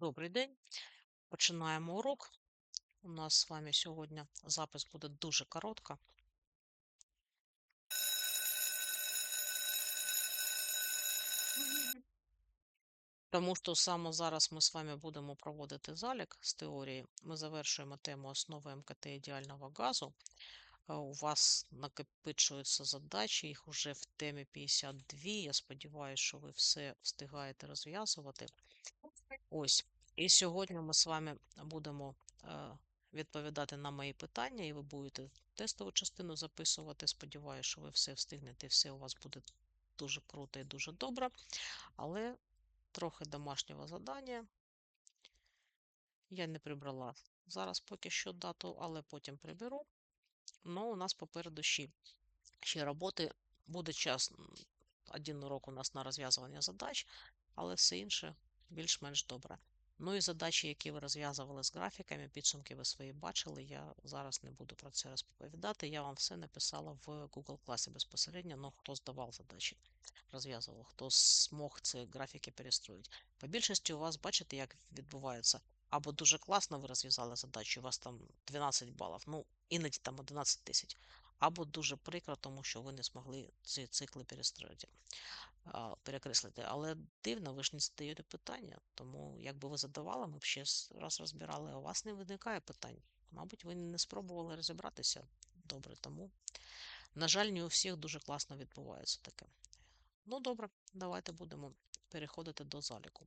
Добрий день. Починаємо урок. У нас з вами сьогодні запис буде дуже коротко. Тому що саме зараз ми з вами будемо проводити залік з теорії. Ми завершуємо тему основи МКТ ідеального газу. Е, У вас накопичуються задачі, їх вже в темі 52. Я сподіваюся, що ви все встигаєте розв'язувати. Ось. І сьогодні ми з вами будемо е, відповідати на мої питання, і ви будете тестову частину записувати. Сподіваюся, що ви все встигнете, все у вас буде дуже круто і дуже добре. Але трохи домашнього завдання. Я не прибрала зараз поки що дату, але потім приберу. Ну, у нас попереду ще, ще роботи. Буде час. Один урок у нас на розв'язування задач, але все інше більш-менш добре. Ну і задачі, які ви розв'язували з графіками, підсумки ви свої бачили. Я зараз не буду про це розповідати. Я вам все написала в Google класі безпосередньо. Ну, хто здавав задачі, розв'язував, хто змог ці графіки перестроїти. По більшості у вас бачите, як відбувається. Або дуже класно ви розв'язали задачу, у вас там 12 балів, ну іноді там 11 тисяч, або дуже прикро, тому що ви не змогли ці цикли перестроїти перекреслити. Але дивно, ви ж не задаєте питання, тому якби ви задавали, ми б ще раз розбирали, а у вас не виникає питань. Мабуть, ви не спробували розібратися добре, тому, на жаль, не у всіх дуже класно відбувається таке. Ну, добре, давайте будемо переходити до заліку.